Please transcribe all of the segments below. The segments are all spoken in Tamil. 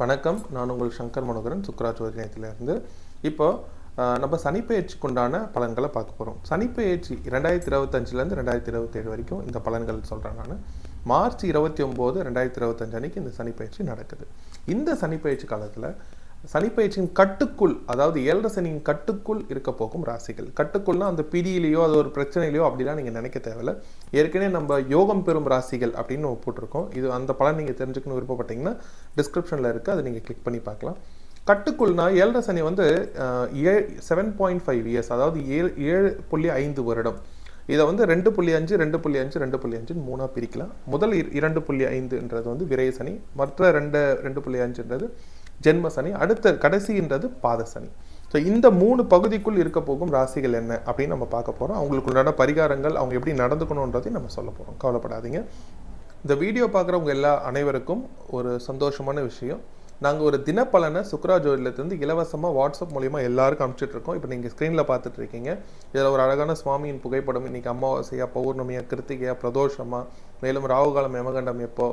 வணக்கம். நான் உங்கள் சங்கர் மனோகரன் சுக்கராஜ் நிலையத்திலிருந்து இப்போ நம்ம சனிப்பெயர்ச்சிக்கு உண்டான பலன்களை பார்க்க போகிறோம் சனிப்பெயர்ச்சி ரெண்டாயிரத்தி இருபத்தஞ்சிலேருந்து ரெண்டாயிரத்தி இருபத்தேழு வரைக்கும் இந்த பலன்கள் சொல்கிறேன் நான். மார்ச் இருபத்தி ஒம்பது ரெண்டாயிரத்தி இருபத்தஞ்சு அன்னைக்கு இந்த சனிப்பெயர்ச்சி நடக்குது. இந்த சனிப்பெயர்ச்சி காலத்தில் சனிப்பயிற்சியின் கட்டுக்குள் அதாவது ஏழரை சனியின் கட்டுக்குள் இருக்க போகும் ராசிகள். கட்டுக்குள்னா அந்த பிடியிலையோ அது ஒரு பிரச்சனையிலையோ அப்படிலாம் நீங்கள் நினைக்க தேவையில்ல. ஏற்கனவே நம்ம யோகம் பெறும் ராசிகள் அப்படின்னு நம்ம போட்டிருக்கோம். இது அந்த பலன் நீங்கள் தெரிஞ்சுக்கணும் விருப்பப்பட்டீங்கன்னா டிஸ்கிரிப்ஷனில் இருக்குது அதை நீங்கள் கிளிக் பண்ணி பார்க்கலாம். கட்டுக்குள்னா ஏழரை சனி வந்து செவன் பாயிண்ட் ஃபைவ் இயர்ஸ் அதாவது ஏழு ஏழு புள்ளி ஐந்து வருடம். இதை வந்து ரெண்டு புள்ளி அஞ்சு ரெண்டு புள்ளி அஞ்சு ரெண்டு புள்ளி அஞ்சுன்னு மூணாக பிரிக்கலாம். முதல் இரண்டு புள்ளி ஐந்துன்றது வந்து விரய சனி மற்ற ரெண்டு ரெண்டு புள்ளி அஞ்சுன்றது ஜென்ம சனி அடுத்த கடைசின்றது பாத சனி. ஸோ இந்த மூணு பகுதிக்குள் இருக்க போகும் ராசிகள் என்ன அப்படின்னு நம்ம பார்க்க போகிறோம் அவங்களுக்குள்ளான பரிகாரங்கள் அவங்க எப்படி நடந்துக்கணுன்றதையும் நம்ம சொல்ல போகிறோம் கவலைப்படாதீங்க. இந்த வீடியோ பார்க்குறவங்க எல்லா அனைவருக்கும் ஒரு சந்தோஷமான விஷயம். நாங்கள் ஒரு தினப்பலனை சுக்ரா ஜோதிலத்துலேருந்து இலவசமாக வாட்ஸ்அப் மூலிமா எல்லாருக்கும் அனுப்பிச்சிட்ருக்கோம் இப்போ நீங்கள் ஸ்க்ரீனில் பார்த்துட்டு இருக்கீங்க. இதில் ஒரு அழகான சுவாமியின் புகைப்படம். இன்றைக்கி அமாவாசையாக பௌர்ணமியாக கிருத்திகையா பிரதோஷமாக மேலும் ராகுகாலம் யமகண்டம் எப்போ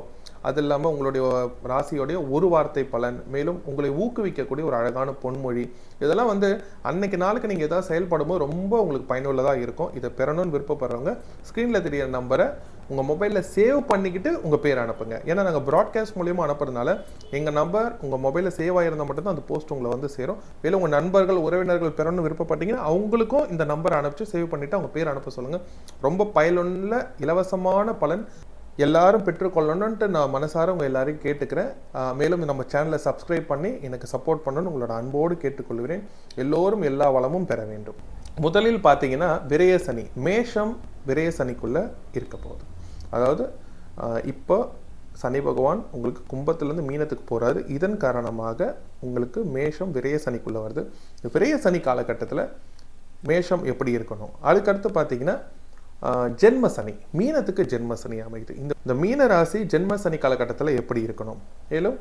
அது இல்லாமல் உங்களுடைய ராசியோடைய ஒரு வார்த்தை பலன் மேலும் உங்களை ஊக்குவிக்கக்கூடிய ஒரு அழகான பொன்மொழி. இதெல்லாம் வந்து அன்னைக்கு நாளுக்கு நீங்கள் ஏதாவது செயல்படும்போது ரொம்ப உங்களுக்கு பயனுள்ளதாக இருக்கும். இதை பெறணும்னு விருப்பப்படுறவங்க ஸ்க்ரீனில் தெரியிற நம்பரை உங்கள் மொபைலில் சேவ் பண்ணிக்கிட்டு உங்கள் பேர் அனுப்புங்க. ஏன்னா நாங்கள் ப்ராட்காஸ்ட் மூலியமாக அனுப்புறதுனால எங்கள் நம்பர் உங்கள் மொபைலில் சேவ் ஆகிருந்தால் மட்டும்தான் அந்த போஸ்ட் உங்களை வந்து சேரும். மேலும் உங்கள் நண்பர்கள் உறவினர்கள் பெறணும்னு விருப்பப்பட்டீங்கன்னா அவங்களுக்கும் இந்த நம்பர் அனுப்பிச்சு சேவ் பண்ணிவிட்டு அவங்க பேர் அனுப்ப சொல்லுங்கள் ரொம்ப பயனுள்ள இலவசமான பலன். எல்லாரும் பெற்றுக்கொள்ளணுன்ட்டு நான் மனசார உங்கள் எல்லாரையும் கேட்டுக்கிறேன். மேலும் நம்ம சேனலை சப்ஸ்கிரைப் பண்ணி எனக்கு சப்போர்ட் பண்ணணும்னு உங்களோட அன்போடு கேட்டுக்கொள்கிறேன். எல்லோரும் எல்லா வளமும் பெற வேண்டும். முதலில் பார்த்தீங்கன்னா விரய சனி. மேஷம் விரய சனிக்குள்ளே இருக்க போகுது. அதாவது இப்போ சனி பகவான் உங்களுக்கு கும்பத்துலேருந்து மீனத்துக்கு போகிறாரு இதன் காரணமாக உங்களுக்கு மேஷம் விரய சனிக்குள்ளே வருது. இந்த விரய சனி காலகட்டத்தில் மேஷம் எப்படி இருக்கணும்? அதுக்கடுத்து பார்த்தீங்கன்னா ஜென்ம சனி. மீனத்துக்கு ஜென்ம சனி அமையுது. இந்த இந்த மீன ராசி ஜென்ம சனி காலகட்டத்தில் எப்படி இருக்கணும்? மேலும்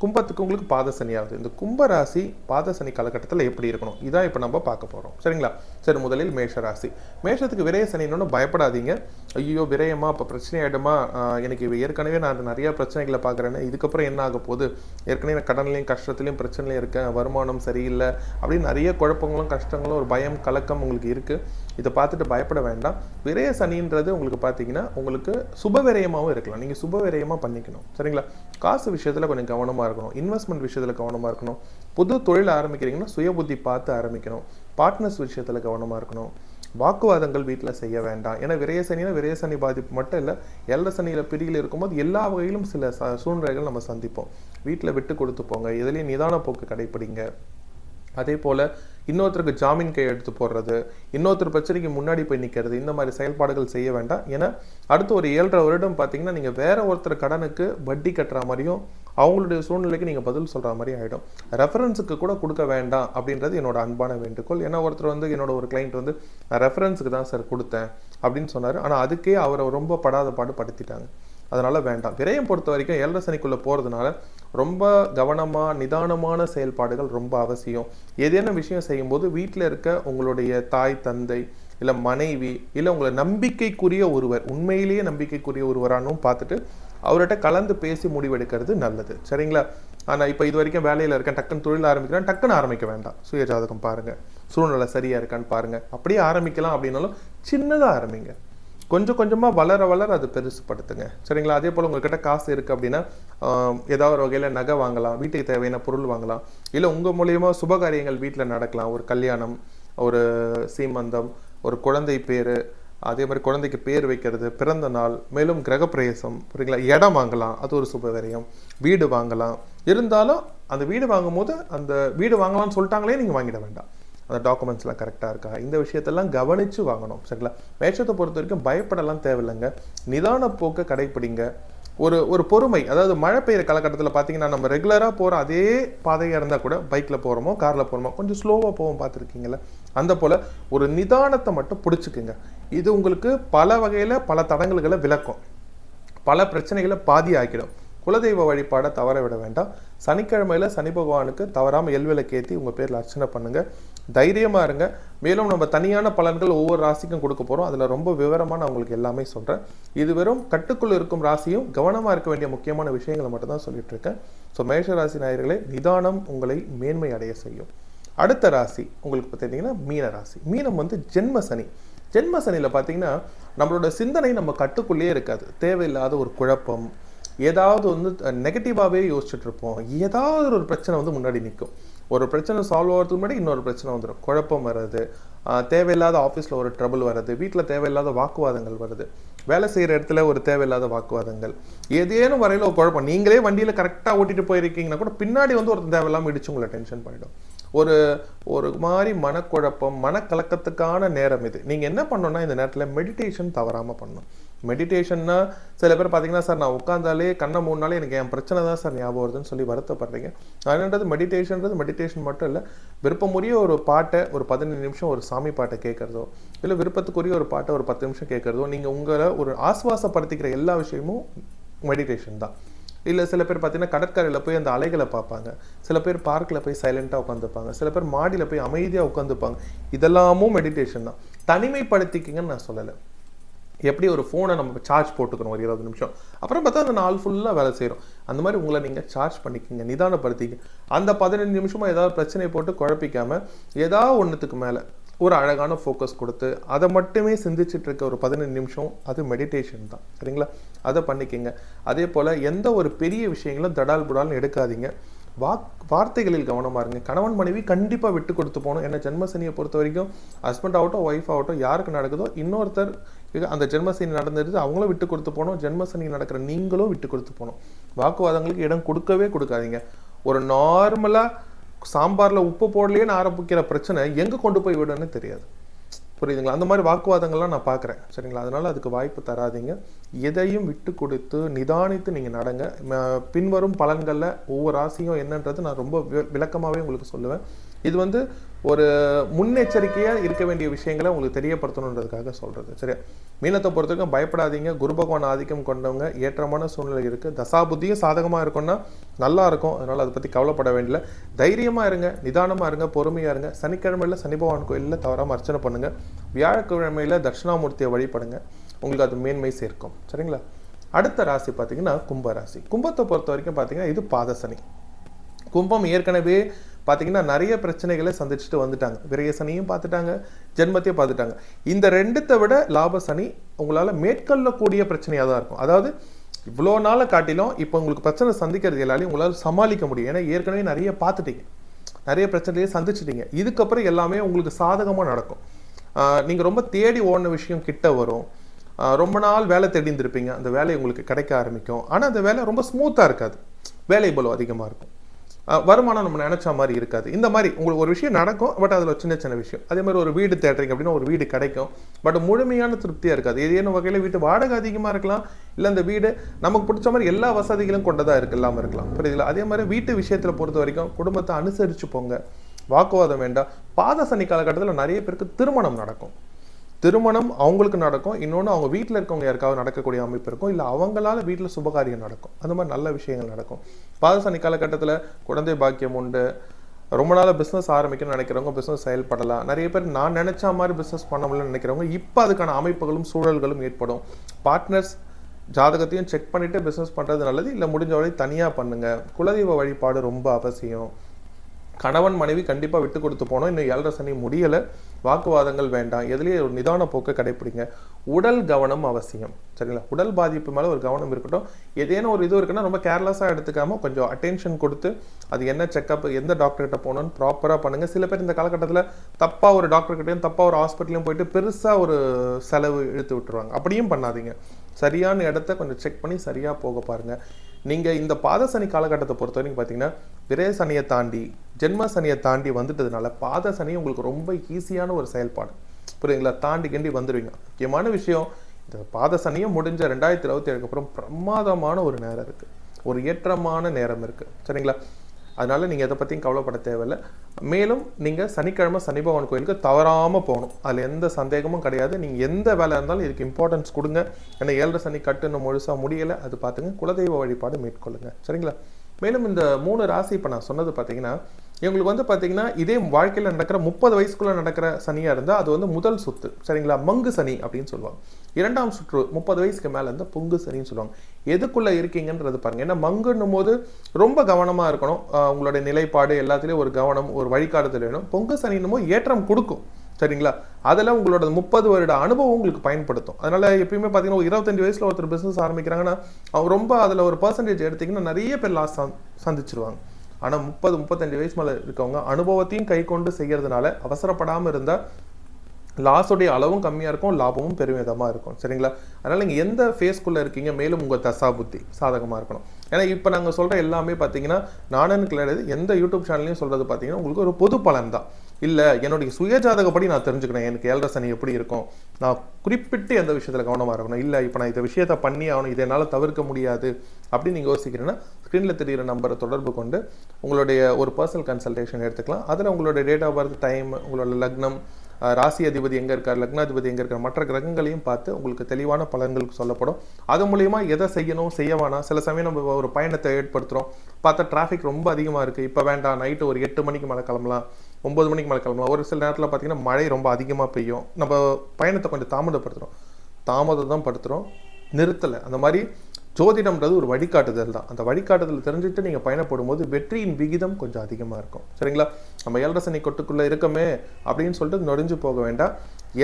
கும்பத்துக்கு உங்களுக்கு பாத சனி ஆகுது. இந்த கும்ப ராசி பாத சனி காலகட்டத்தில் எப்படி இருக்கணும்? இதான் இப்போ நம்ம பார்க்க போகிறோம் சரிங்களா? சரி முதலில் மேஷ ராசி. மேஷத்துக்கு விரய சனின்னு பயப்படாதீங்க. ஐயோ விரயமா? இப்போ பிரச்சனை ஆகிடுமா எனக்கு இவ ஏற்கனவே நான் நிறையா பிரச்சனைகளை பார்க்குறேன்னு. இதுக்கப்புறம் என்ன ஆக போகுது? ஏற்கனவே நான் கடன்லையும் கஷ்டத்துலையும் பிரச்சனையும் இருக்கேன். வருமானம் சரியில்லை. அப்படின்னு நிறைய குழப்பங்களும் கஷ்டங்களும் ஒரு பயம் கலக்கம் உங்களுக்கு இருக்குது இதை பார்த்துட்டு பயப்பட வேண்டாம். நிறைய சனின்றது உங்களுக்கு பார்த்தீங்கன்னா உங்களுக்கு சுபவிரயமாகவும் இருக்கலாம். நீங்கள் சுபவிரயமாக பண்ணிக்கணும். சரிங்களா? காசு விஷயத்தில் கொஞ்சம் கவனமாக இருக்கணும். இன்வெஸ்ட்மெண்ட் விஷயத்தில் கவனமாக இருக்கணும். புது தொழில் ஆரம்பிக்கிறீங்கன்னா சுய புத்தி பார்த்து ஆரம்பிக்கணும். பார்ட்னர்ஸ் விஷயத்தில் கவனமாக இருக்கணும். வாக்குவாதங்கள் வீட்டில் செய்ய வேண்டாம். ஏன்னா விரயசனினா விரயசனி பாதிப்பு மட்டும் இல்லை எல்ல சனியில் பிரியில் இருக்கும்போது எல்லா வகையிலும் சில ச சூழ்நிலைகள் நம்ம சந்திப்போம். வீட்டில் விட்டு கொடுத்து போங்க. எதுலேயும் நிதான போக்கு கடைப்பிடிங்க அதே போல் இன்னொருத்தருக்கு ஜாமீன் கை எடுத்து போடுறது இன்னொருத்தர் பிரச்சனைக்கு முன்னாடி போய் நிற்கிறது இந்த மாதிரி செயல்பாடுகள் செய்ய வேண்டாம். ஏன்னா அடுத்து ஒரு ஏழரை வருடம் பார்த்தீங்கன்னா நீங்கள் வேற ஒருத்தர் கடனுக்கு வட்டி கட்டுற மாதிரியும் அவங்களுடைய சூழ்நிலைக்கு நீங்கள் பதில் சொல்கிற மாதிரி ஆகிடும் ரெஃபரன்ஸுக்கு கூட கொடுக்க வேண்டாம் அப்படின்றது என்னோட அன்பான வேண்டுகோள். ஏன்னா ஒருத்தர் வந்து என்னோட ஒரு கிளைண்ட் வந்து நான் ரெஃபரன்ஸுக்கு தான் சார் கொடுத்தேன் அப்படின்னு சொன்னார். ஆனால் அதுக்கே அவரை ரொம்ப படாத பாடு படுத்திட்டாங்க. அதனால் வேண்டாம். விரயம் பொறுத்த வரைக்கும் ஏழரை சனிக்குள்ளே போகிறதுனால ரொம்ப கவனமாக நிதானமான செயல்பாடுகள் ரொம்ப அவசியம். ஏதேனும் விஷயம் செய்யும்போது வீட்டில் இருக்க உங்களுடைய தாய் தந்தை இல்லை மனைவி இல்லை உங்களை நம்பிக்கைக்குரிய ஒருவர் உண்மையிலேயே நம்பிக்கைக்குரிய ஒருவரானும் பார்த்துட்டு அவர்கிட்ட கலந்து பேசி முடிவெடுக்கிறது நல்லது. சரிங்களா? ஆனால் இப்போ இது வரைக்கும் வேலையில் இருக்கேன் டக்குன்னு தொழில் ஆரம்பிக்கிறேன் டக்குன்னு ஆரம்பிக்க வேண்டாம். சுய ஜாதகம் சூழ்நிலை சரியாக இருக்கான்னு பாருங்கள் அப்படியே ஆரம்பிக்கலாம் அப்படின்னாலும் சின்னதாக ஆரம்பிங்க. கொஞ்சம் கொஞ்சமாக வளர வளர அது பெருசுப்படுத்துங்க சரிங்களா? அதே போல் உங்கள்கிட்ட காசு இருக்குது அப்படின்னா ஏதாவது ஒரு வகையில் நகை வாங்கலாம் வீட்டுக்கு தேவையான பொருள் வாங்கலாம் இல்லை உங்கள் மூலியமாக சுபகாரியங்கள் வீட்டில் நடக்கலாம். ஒரு கல்யாணம் ஒரு சீமந்தம் ஒரு குழந்தை பேர் அதே மாதிரி குழந்தைக்கு பேர் வைக்கிறது பிறந்த நாள் மேலும் கிரகப்பிரவேசம் புரியுங்களா இடம் வாங்கலாம் அது ஒரு சுபகாரியம். வீடு வாங்கலாம். இருந்தாலும் அந்த வீடு வாங்கும்போது அந்த வீடு வாங்கலாம்னு சொல்லிட்டாங்களே நீங்கள் வாங்கிட வேண்டாம். அந்த டாக்குமெண்ட்ஸ்லாம் கரெக்டாக இருக்கா இந்த விஷயத்தெல்லாம் கவனித்து வாங்கணும் சரிங்களா? மேட்சத்தை பொறுத்த வரைக்கும் பயப்படலாம் தேவையில்லைங்க. நிதான போக்கை கடைப்பிடிங்க. ஒரு ஒரு பொறுமை அதாவது மழை பெய்கிற காலகட்டத்தில் பார்த்தீங்கன்னா நம்ம ரெகுலராக போகிற அதே பாதையாக இருந்தால் கூட பைக்கில் போகிறோமோ காரில் போகிறோமோ கொஞ்சம் ஸ்லோவாக போவோம் பார்த்துருக்கீங்களா அந்த போல் ஒரு நிதானத்தை மட்டும் பிடிச்சிக்குங்க. இது உங்களுக்கு பல வகையில் பல தடங்கல்களை விளக்கும். பல பிரச்சனைகளை பாதி ஆக்கிடும். குலதெய்வ வழிபாடை தவற விட வேண்டாம். சனிக்கிழமையில் சனி பகவானுக்கு தவறாமல் எல்விளக்கேற்றி உங்கள் பேரில் அர்ச்சனை பண்ணுங்கள் தைரியமாக இருங்க. மேலும் நம்ம தனியான பலன்கள் ஒவ்வொரு ராசிக்கும் கொடுக்க போகிறோம் அதில் ரொம்ப விவரமாக நான் உங்களுக்கு எல்லாமே சொல்கிறேன் இது வெறும் கட்டுக்குள் இருக்கும் ராசியும் கவனமாக இருக்க வேண்டிய முக்கியமான விஷயங்களை மட்டும்தான் சொல்லிட்டு இருக்கேன். ஸோ மேஷ ராசி நாயர்களே நிதானம் உங்களை மேன்மை அடைய செய்யும். அடுத்த ராசி உங்களுக்கு பார்த்தீங்கன்னா மீன ராசி. மீனம் வந்து ஜென்ம சனி. ஜென்ம சனியில் பார்த்தீங்கன்னா நம்மளோட சிந்தனை நம்ம கட்டுக்குள்ளேயே இருக்காது. தேவையில்லாத ஒரு குழப்பம் ஏதாவது வந்து நெகட்டிவாகவே யோசிச்சுட்டு இருப்போம். ஏதாவது ஒரு பிரச்சனை வந்து முன்னாடி நிற்கும். ஒரு பிரச்சனை சால்வ் ஆகிறதுக்கு முன்னாடி இன்னொரு பிரச்சனை வந்துடும் குழப்பம் வர்றது தேவையில்லாத ஆஃபீஸில் ஒரு ட்ரபிள் வர்றது வீட்டில் தேவையில்லாத வாக்குவாதங்கள் வருது வேலை செய்கிற இடத்துல ஒரு தேவையில்லாத வாக்குவாதங்கள். ஏதேனும் வரையில் ஒரு குழப்பம். நீங்களே வண்டியில் கரெக்டாக ஓட்டிகிட்டு போயிருக்கீங்கன்னா கூட பின்னாடி வந்து ஒரு தேவையில்லாமல் இடிச்சு உங்களை டென்ஷன் பண்ணிடும். ஒரு ஒரு மாதிரி மனக்குழப்பம் மனக்கலக்கத்துக்கான நேரம் இது. நீங்கள் என்ன பண்ணணும்னா இந்த நேரத்தில் மெடிடேஷன் தவறாமல் பண்ணணும். மெடிடேஷன்னா சில பேர் பார்த்தீங்கன்னா சார் நான் உட்காந்தாலே கண்ணை மூணு எனக்கு என் பிரச்சனை தான் சார் ஞாபகம் வருதுன்னு சொல்லி வருத்தப்படுறீங்க. அதனான்றது மெடிடேஷன்றது மெடிடேஷன் மட்டும் இல்லை விருப்பமுரிய ஒரு பாட்டை ஒரு பதினஞ்சு நிமிஷம் ஒரு சாமி பாட்டை கேட்குறதோ இல்லை விருப்பத்துக்குரிய ஒரு பாட்டை ஒரு பத்து நிமிஷம் கேட்குறதோ நீங்கள் உங்களை ஒரு ஆஸ்வாசப்படுத்திக்கிற எல்லா விஷயமும் மெடிடேஷன் தான். இல்லை சில பேர் பார்த்தீங்கன்னா கடற்கரையில் போய் அந்த அலைகளை பார்ப்பாங்க. சில பேர் பார்க்கில் போய் சைலண்ட்டாக உட்காந்துப்பாங்க சில பேர் மாடியில் போய் அமைதியாக உட்காந்துப்பாங்க இதெல்லாமும் மெடிடேஷன் தான். தனிமைப்படுத்திக்கிங்கன்னு நான் சொல்லலை. எப்படி ஒரு ஃபோனை நம்ம சார்ஜ் போட்டுக்கணும் ஒரு இருபது நிமிஷம்? அப்புறம் பார்த்தா அந்த நாள் ஃபுல்லாக வேலை செய்கிறோம் அந்த மாதிரி உங்களை நீங்கள் சார்ஜ் பண்ணிக்கிங்க நிதானப்படுத்திக்க அந்த பதினஞ்சு நிமிஷமாக ஏதாவது பிரச்சனையை போட்டு குழப்பிக்காமல் ஏதாவது ஒன்றுத்துக்கு மேலே ஒரு அழகான ஃபோக்கஸ் கொடுத்து அதை மட்டுமே சிந்திச்சுட்டு இருக்க ஒரு பதினஞ்சு நிமிஷம் அது மெடிடேஷன் தான். சரிங்களா? அதை பண்ணிக்கோங்க. அதே போல் எந்த ஒரு பெரிய விஷயங்களும் தடால் புடால்னு எடுக்காதீங்க. வாக் வார்த்தைகளில் கவனமாக இருங்க. கணவன் மனைவி கண்டிப்பாக விட்டு கொடுத்து போகணும். ஏன்னா ஜென்மசனியை பொறுத்த வரைக்கும் ஹஸ்பண்ட் ஆகட்டும் ஒய்ஃப் ஆகட்டும் யாருக்கு நடக்குதோ இன்னொருத்தர் இது அந்த ஜென்மசனி நடந்துருது அவங்களும் விட்டு கொடுத்து போகணும். ஜென்மசனி நடக்கிற நீங்களும் விட்டு கொடுத்து போகணும். வாக்குவாதங்களுக்கு இடம் கொடுக்கவே கொடுக்காதீங்க. ஒரு நார்மலாக சாம்பாரில் உப்பு போடலையேன்னு ஆரம்பிக்கிற பிரச்சனை எங்கே கொண்டு போய் விடுன்னு தெரியாது. புரியுதுங்களா? அந்த மாதிரி வாக்குவாதங்கள்லாம் நான் பார்க்குறேன். சரிங்களா? அதனால் அதுக்கு வாய்ப்பு தராதீங்க. எதையும் விட்டு கொடுத்து நிதானித்து நீங்கள் நடங்க. பின்வரும் பலன்களில் ஒவ்வொரு ராசியும் என்னன்றது நான் ரொம்ப விளக்கமாகவே உங்களுக்கு சொல்லுவேன். இது வந்து ஒரு முன்னெச்சரிக்கையாக இருக்க வேண்டிய விஷயங்களை உங்களுக்கு தெரியப்படுத்தணுன்றதுக்காக சொல்கிறது சரியா? மீனத்தை பொறுத்தவரைக்கும் பயப்படாதீங்க. குரு பகவான் ஆதிக்கம் கொண்டவங்க. ஏற்றமான சூழ்நிலை இருக்குது தசாபுத்தியும் சாதகமாக இருக்கும்னா நல்லா இருக்கும் அதனால் அதை பற்றி கவலைப்பட வேண்டிய தைரியமாக இருங்க நிதானமாக இருங்க பொறுமையாக இருங்க. சனிக்கிழமையில் சனி பகவான் கோயிலில் தவறாமல் அர்ச்சனை பண்ணுங்கள் வியாழக்கிழமையில் தட்சிணாமூர்த்தியை வழிபடுங்க. உங்களுக்கு அது மேன்மை சேர்க்கும். சரிங்களா? அடுத்த ராசி பார்த்தீங்கன்னா கும்ப ராசி. கும்பத்தை பொறுத்த வரைக்கும் பார்த்தீங்கன்னா இது பாதசனி கும்பம் ஏற்கனவே பார்த்தீங்கன்னா நிறைய பிரச்சனைகளை சந்திச்சுட்டு வந்துட்டாங்க. விரயசனியும் பார்த்துட்டாங்க ஜென்மத்தையும் பார்த்துட்டாங்க. இந்த ரெண்டுத்தை விட லாப சனி உங்களால் மேற்கொள்ளக்கூடிய பிரச்சனையாக தான் இருக்கும். அதாவது இவ்வளோ நாளை காட்டிலும் இப்போ உங்களுக்கு பிரச்சனை சந்திக்கிறது எல்லாரையும் உங்களால் சமாளிக்க முடியும். ஏன்னா ஏற்கனவே நிறைய பார்த்துட்டீங்க. நிறைய பிரச்சனையை சந்திச்சிட்டீங்க. இதுக்கப்புறம் எல்லாமே உங்களுக்கு சாதகமாக நடக்கும். நீங்கள் ரொம்ப தேடி ஓடின விஷயம் கிட்ட வரும். ரொம்ப நாள் வேலை தேடிந்திருப்பீங்க அந்த வேலை உங்களுக்கு கிடைக்க ஆரம்பிக்கும். ஆனால் அந்த வேலை ரொம்ப ஸ்மூத்தாக இருக்காது. வேலை பலம் அதிகமாக இருக்கும். வருமானம் நம்ம நினச்ச மாதிரி இருக்காது. இந்த மாதிரி உங்களுக்கு ஒரு விஷயம் நடக்கும் பட் அதில் சின்ன சின்ன விஷயம். அதே மாதிரி ஒரு வீடு தேடுறீங்க அப்படின்னா ஒரு வீடு கிடைக்கும் பட் முழுமையான திருப்தியாக இருக்காது. ஏதேனும் வகையில் வீட்டு வாடகை அதிகமாக இருக்கலாம் இல்லை அந்த வீடு நமக்கு பிடிச்ச மாதிரி எல்லா வசதிகளும் கொண்டதாக இருக்கலாம் இருக்கலாம். புரியுதுல அதே மாதிரி வீட்டு விஷயத்தில் பொறுத்த வரைக்கும் குடும்பத்தை அனுசரித்து போங்க. வாக்குவாதம் வேண்டாம். பாத சனி காலகட்டத்தில் நிறைய பேருக்கு திருமணம் நடக்கும். திருமணம் அவங்களுக்கு நடக்கும். இன்னொன்று அவங்க வீட்டில் இருக்கவங்க யாருக்காவது நடக்கக்கூடிய அமைப்பு இருக்கும். இல்லை அவங்களால வீட்டில் சுபகாரியம் நடக்கும். அந்த மாதிரி நல்ல விஷயங்கள் நடக்கும். பாதசனி காலகட்டத்தில் குழந்தை பாக்கியம் உண்டு. ரொம்ப நாளாக பிஸ்னஸ் ஆரம்பிக்கணும்னு நினைக்கிறவங்க பிஸ்னஸ் செயல்படலாம். நிறைய பேர் நான் நினைச்ச மாதிரி பிஸ்னஸ் பண்ண முடியலன்னு நினைக்கிறவங்க இப்போ அதுக்கான அமைப்புகளும் சூழல்களும் ஏற்படும். பார்ட்னர்ஸ் ஜாதகத்தையும் செக் பண்ணிவிட்டு பிஸ்னஸ் பண்ணுறது நல்லது. இல்லை முடிஞ்ச வரை தனியாக பண்ணுங்கள் குலதெய்வ வழிபாடு ரொம்ப அவசியம். கணவன் மனைவி கண்டிப்பாக விட்டு கொடுத்து போனோம் இன்னும் ஏழரை சனி முடியலை. வாக்குவாதங்கள் வேண்டாம். எதுலேயே ஒரு நிதான போக்கை கடைப்பிடிங்க. உடல் கவனம் அவசியம். சரிங்களா? உடல் பாதிப்பு மேலே ஒரு கவனம் இருக்கட்டும். ஏதேனும் ஒரு இது இருக்குன்னா ரொம்ப கேர்லெஸ்ஸாக எடுத்துக்காமல் கொஞ்சம் அட்டென்ஷன் கொடுத்து அது என்ன செக்கப் எந்த டாக்டர்கிட்ட போகணும்னு ப்ராப்பராக பண்ணுங்கள் சில பேர் இந்த காலகட்டத்தில் தப்பாக ஒரு டாக்டர்கிட்டையும் தப்பாக ஒரு ஹாஸ்பிட்டலையும் போயிட்டு பெருசாக ஒரு செலவு இழுத்து விட்டுருவாங்க. அப்படியும் பண்ணாதீங்க. சரியான இடத்த கொஞ்சம் செக் பண்ணி சரியாக போக பாருங்கள் நீங்கள் இந்த பாத சனி காலகட்டத்தை பொறுத்த வரைக்கும் பார்த்தீங்கன்னா விரய சனியை தாண்டி ஜென்ம சனியை தாண்டி வந்துட்டதுனால பாத சனி உங்களுக்கு ரொம்ப ஈஸியான ஒரு செயல்பாடு. புரியுதுங்களா? தாண்டி கிண்டி வந்துடுவீங்க முக்கியமான விஷயம் இந்த பாதசனியும் முடிஞ்ச ரெண்டாயிரத்தி இருபத்தி ஏழுக்கு அப்புறம் பிரமாதமான ஒரு நேரம் இருக்குது ஒரு ஏற்றமான நேரம் இருக்குது சரிங்களா? அதனால் நீங்கள் எதை பற்றியும் கவலைப்பட தேவையில்லை. மேலும் நீங்கள் சனிக்கிழமை சனி பகவான் கோயிலுக்கு தவறாமல் போகணும். அதில் எந்த சந்தேகமும் கிடையாது. நீங்கள் எந்த வேலை இருந்தாலும் இதுக்கு இம்பார்ட்டன்ஸ் கொடுங்க. ஏன்னா ஏழரை சனி கட்டுன்னு முழுசாக முடியலை. அது பார்த்துங்க. குலதெய்வ வழிபாடு மேற்கொள்ளுங்க. சரிங்களா? மேலும் இந்த மூணு ராசி இப்போ நான் சொன்னது பார்த்தீங்கன்னா இவங்களுக்கு வந்து பார்த்தீங்கன்னா இதே வாழ்க்கையில் நடக்கிற முப்பது வயசுக்குள்ளே நடக்கிற சனியாக இருந்தால் அது வந்து முதல் சொத்து. சரிங்களா? மங்கு சனி அப்படின்னு சொல்லுவாங்க. இரண்டாம் சுற்று முப்பது வயசுக்கு மேலே இருந்தால் பொங்கு சனின்னு சொல்லுவாங்க. எதுக்குள்ளே இருக்கீங்கன்றது பாருங்க. ஏன்னா மங்குன்னும் போது ரொம்ப கவனமாக இருக்கணும். உங்களுடைய நிலைப்பாடு எல்லாத்துலேயும் ஒரு கவனம் ஒரு வழிகாட்டுதல் வேணும். பொங்கு சனின்னும் போது ஏற்றம் கொடுக்கும். சரிங்களா? அதில் உங்களோட முப்பது வருட அனுபவம் உங்களுக்கு பயன்படுத்தும். அதனால் எப்பயுமே பார்த்தீங்கன்னா ஒரு இருபத்தஞ்சு வயசில் ஒருத்தர் பிஸ்னஸ் ஆரம்பிக்கிறாங்கன்னா அவங்க ரொம்ப அதில் ஒரு பர்சன்டேஜ் எடுத்தீங்கன்னா நிறைய பேர் லாஸ் சந்திச்சிருவாங்க. ஆனால் முப்பது முப்பத்தஞ்சு வயசு மேலே இருக்கவங்க அனுபவத்தையும் கை கொண்டு செய்கிறதுனால அவசரப்படாமல் இருந்தால் லாஸோடைய அளவும் கம்மியாக இருக்கும் லாபமும் பெருமிதமாக இருக்கும். சரிங்களா? அதனால் நீங்கள் எந்த ஃபேஸ்க்குள்ளே இருக்கீங்க மேலும் உங்கள் தசா புத்தி சாதகமாக இருக்கணும். ஏன்னா இப்போ நாங்கள் சொல்கிற எல்லாமே பார்த்தீங்கன்னா நானன்னு கிடையாது எந்த யூடியூப் சேனல்லையும் சொல்கிறது பார்த்தீங்கன்னா உங்களுக்கு ஒரு பொது பலன் தான். இல்லை என்னுடைய சுயஜாதகப்படி நான் தெரிஞ்சுக்கிறேன் எனக்கு ஏழரை சனி எப்படி இருக்கும்? நான் குறிப்பிட்டு எந்த விஷயத்தில் கவனமாக இருக்கணும்? இல்லை இப்போ நான் இந்த விஷயத்தை பண்ணி ஆகணும் இதை என்னால் தவிர்க்க முடியாது அப்படின்னு நீங்கள் யோசிக்கிறேன்னா ஸ்க்ரீனில் தெரிகிற நம்பரை தொடர்பு கொண்டு உங்களுடைய ஒரு பர்சனல் கன்சல்டேஷன் எடுத்துக்கலாம். அதில் உங்களுடைய டேட் ஆஃப் பர்த் டைம் உங்களோட லக்னம் ராசி அதிபதி எங்கே இருக்கார் லக்னாதிபதி எங்கே இருக்கார் மற்ற கிரகங்களையும் பார்த்து உங்களுக்கு தெளிவான பலன்களுக்கு சொல்லப்படும். அது மூலியமா எதை செய்யணும் செய்ய வேணாம். சில சமயம் நம்ம ஒரு பயணத்தை ஏற்படுத்துகிறோம் பார்த்தா டிராஃபிக் ரொம்ப அதிகமாக இருக்குது இப்போ வேண்டாம் நைட்டு ஒரு எட்டு மணிக்கு மேலே கிளம்பலாம் ஒம்பது மணிக்கு மேலே கிளம்பலாம். ஒரு சில நேரத்தில் பார்த்தீங்கன்னா மழை ரொம்ப அதிகமாக பெய்யும். நம்ம பயணத்தை கொஞ்சம் தாமதப்படுத்துகிறோம் தாமதம் தான் படுத்துகிறோம் நிறுத்தலை. அந்த மாதிரி ஜோதிடம்ன்றது ஒரு வழிகாட்டுதல் தான். அந்த வழிகாட்டுதல் தெரிஞ்சுட்டு நீங்கள் பயணப்படும் போது வெற்றியின் விகிதம் கொஞ்சம் அதிகமாக இருக்கும். சரிங்களா? நம்ம ஏழரசனை கொட்டுக்குள்ளே இருக்கமே அப்படின்னு சொல்லிட்டு நொடிஞ்சு போக வேண்டாம்.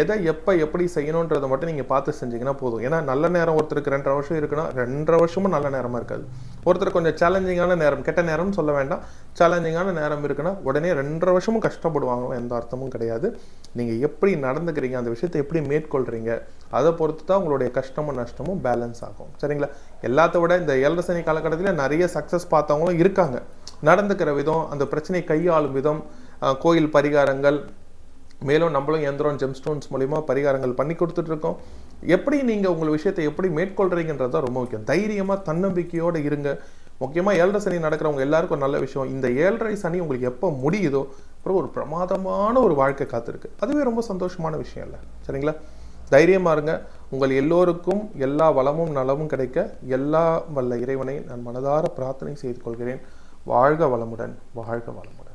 எதை எப்போ எப்படி செய்யணுன்றதை மட்டும் நீங்கள் பார்த்து செஞ்சீங்கன்னா போதும். ஏன்னா நல்ல நேரம் ஒருத்தருக்கு ரெண்டரை வருஷம் இருக்குன்னா ரெண்டரை வருஷமும் நல்ல நேரமாக இருக்காது. ஒருத்தர் கொஞ்சம் சேலஞ்சிங்கான நேரம் கெட்ட நேரம்னு சொல்ல வேண்டாம். சேலஞ்சிங்கான நேரம் இருக்குன்னா உடனே ரெண்டரை வருஷமும் கஷ்டப்படுவாங்க. எந்த அர்த்தமும் கிடையாது. நீங்கள் எப்படி நடந்துக்கிறீங்க அந்த விஷயத்தை எப்படி மேற்கொள்கிறீங்க அதை பொறுத்து தான் உங்களுடைய கஷ்டமும் நஷ்டமும் பேலன்ஸ் ஆகும். சரிங்களா? எல்லாத்த விட இந்த ஏழரசனி காலகட்டத்தில் நிறைய சக்ஸஸ் பார்த்தவங்களும் இருக்காங்க. நடந்துக்கிற விதம் அந்த பிரச்சனையை கையாளும் விதம் கோயில் பரிகாரங்கள் மேலும் நம்மளும் எந்திரம் ஜெம்ஸ்டோன்ஸ் மூலிமா பரிகாரங்கள் பண்ணி கொடுத்துட்ருக்கோம். எப்படி நீங்கள் உங்கள் விஷயத்தை எப்படி மேற்கொள்கிறீங்கன்றது தான் ரொம்ப முக்கியம். தைரியமாக தன்னம்பிக்கையோடு இருங்க. முக்கியமாக ஏழரை சனி நடக்கிறவங்க எல்லாருக்கும் நல்ல விஷயம். இந்த ஏழரை சனி உங்களுக்கு எப்போ முடியுதோ அப்புறம் ஒரு பிரமாதமான ஒரு வாழ்க்கை காத்திருக்கு. அதுவே ரொம்ப சந்தோஷமான விஷயம் இல்லை. சரிங்களா? தைரியமாக இருங்க. உங்கள் எல்லோருக்கும் எல்லா வளமும் நலமும் கிடைக்க எல்லா வல்ல இறைவனை நான் மனதார பிரார்த்தனை செய்து கொள்கிறேன். வாழ்க வளமுடன் வாழ்க வளமுடன்.